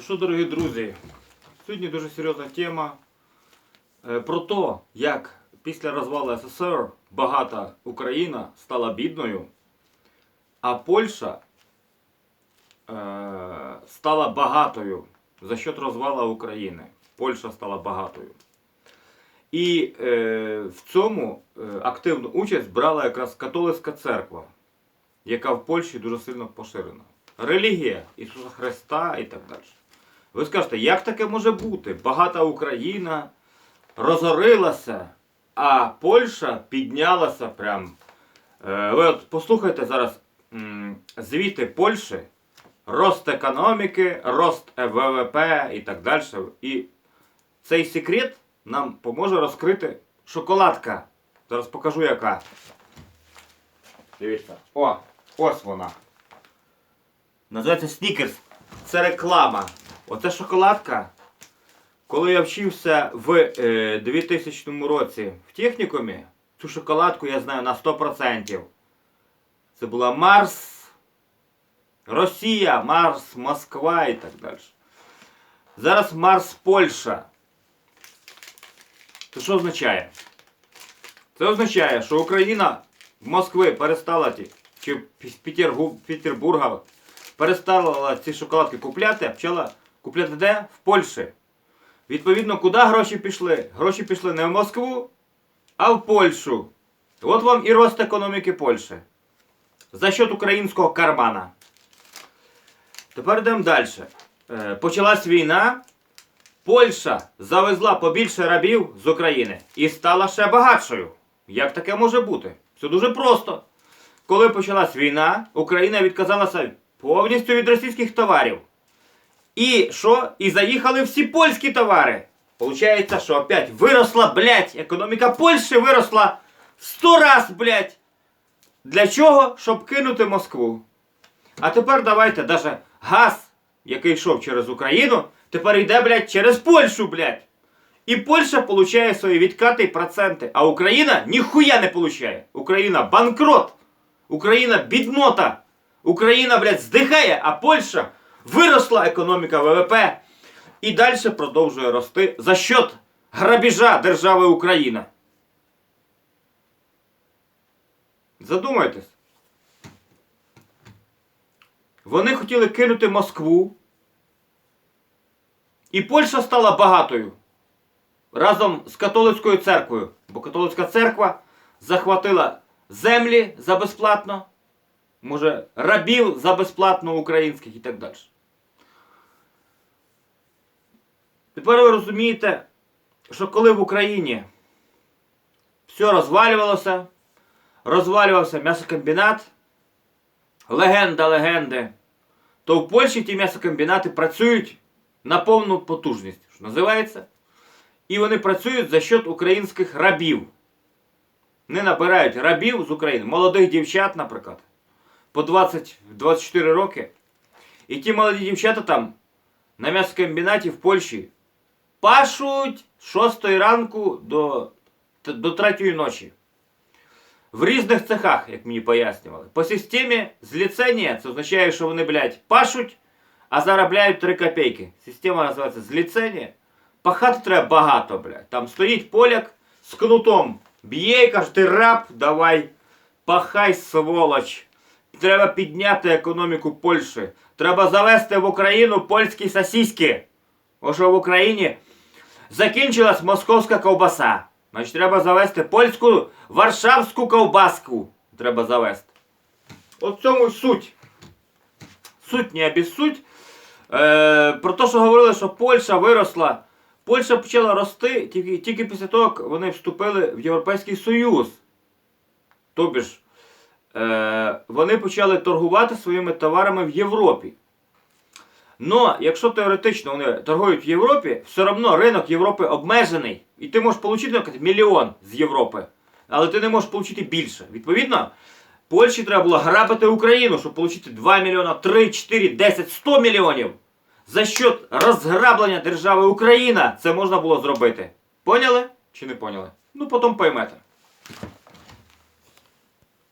Ну що, дорогі друзі, сьогодні дуже серйозна тема е, про те, як після розвалу СССР багата Україна стала бідною, а Польща е, стала багатою за счет розвалу України. Польща стала багатою. І е, в цьому е, активну участь брала якраз католицька церква, яка в Польщі дуже сильно поширена. Релігія Ісуса Христа і так далі. Ви скажете, як таке може бути? Багата Україна розорилася, а Польща піднялася прям. Е, Ви от послухайте зараз звіти Польщі, рост економіки, рост ВВП і так далі. І цей секрет нам поможе розкрити шоколадка. Зараз покажу яка. Дивіться. О, ось вона. Називається Снікерс. Це реклама. Оце шоколадка. Коли я вчився в е, 2000 році в технікумі, цю шоколадку я знаю на 100%. Це була Марс, Росія, Марс, Москва і так далі. Зараз Марс Польща. Це що означає? Це означає, що Україна в Москви перестала ті, чи Петербурга перестала ці шоколадки купляти, а почала купляти де? В Польщі. Відповідно, куди гроші пішли? Гроші пішли не в Москву, а в Польщу. От вам і рост економіки Польщі. За счет українського кармана. Тепер йдемо далі. Е, почалась війна. Польща завезла побільше рабів з України і стала ще багатшою. Як таке може бути? Все дуже просто. Коли почалась війна, Україна відказалася повністю від російських товарів. І що? І заїхали всі польські товари. Получається, що опять виросла, блядь, економіка Польщі виросла в 100 раз, блядь. Для чого? Щоб кинути Москву. А тепер давайте даже газ, який йшов через Україну, тепер йде, блядь, через Польщу, блядь. І Польща получає свої відкати і проценти, а Україна ніхуя не получає. Україна банкрот. Україна біднота. Україна, блядь, здихає, а Польща виросла економіка ВВП і далі продовжує рости за счет грабіжа держави Україна. Задумайтесь. Вони хотіли кинути Москву. І Польща стала багатою разом з католицькою церквою. Бо католицька церква захватила землі за безплатно, може, рабів за безплатно українських і так далі. Тепер ви розумієте, що коли в Україні все розвалювалося, розвалювався м'ясокомбінат, легенда легенди, то в Польщі ті м'ясокомбінати працюють на повну потужність, що називається. І вони працюють за счет українських рабів. Не набирають рабів з України, молодих дівчат, наприклад, по 20-24 роки. І ті молоді дівчата там на м'ясокомбінаті в Польщі пашуть з 6 ранку до, до 3 ночі. В різних цехах, як мені пояснювали. По системі зліцення, це означає, що вони, блядь, пашуть, а заробляють 3 копійки. Система називається зліцення. Пахати треба багато, блядь. Там стоїть поляк з кнутом. Б'є і каже, ти раб, давай, пахай, сволоч. Треба підняти економіку Польщі. Треба завести в Україну польські сосиски. Бо що в Україні закінчилась московська ковбаса. Значить, треба завести польську варшавську ковбаску. Треба завести. От цьому суть. Суть не обіссуть. Е, про те, що говорили, що Польща виросла. Польща почала рости тільки, тільки після того, як вони вступили в Європейський Союз. Тобі ж, вони почали торгувати своїми товарами в Європі. Но якщо теоретично вони торгують в Європі, все одно ринок Європи обмежений. І ти можеш отримати наприклад, мільйон з Європи, але ти не можеш отримати більше. Відповідно, Польщі треба було грабити Україну, щоб отримати 2 мільйона, 3, 4, 10, 100 мільйонів. За счет розграблення держави Україна це можна було зробити. Поняли чи не поняли? Ну потім поймете.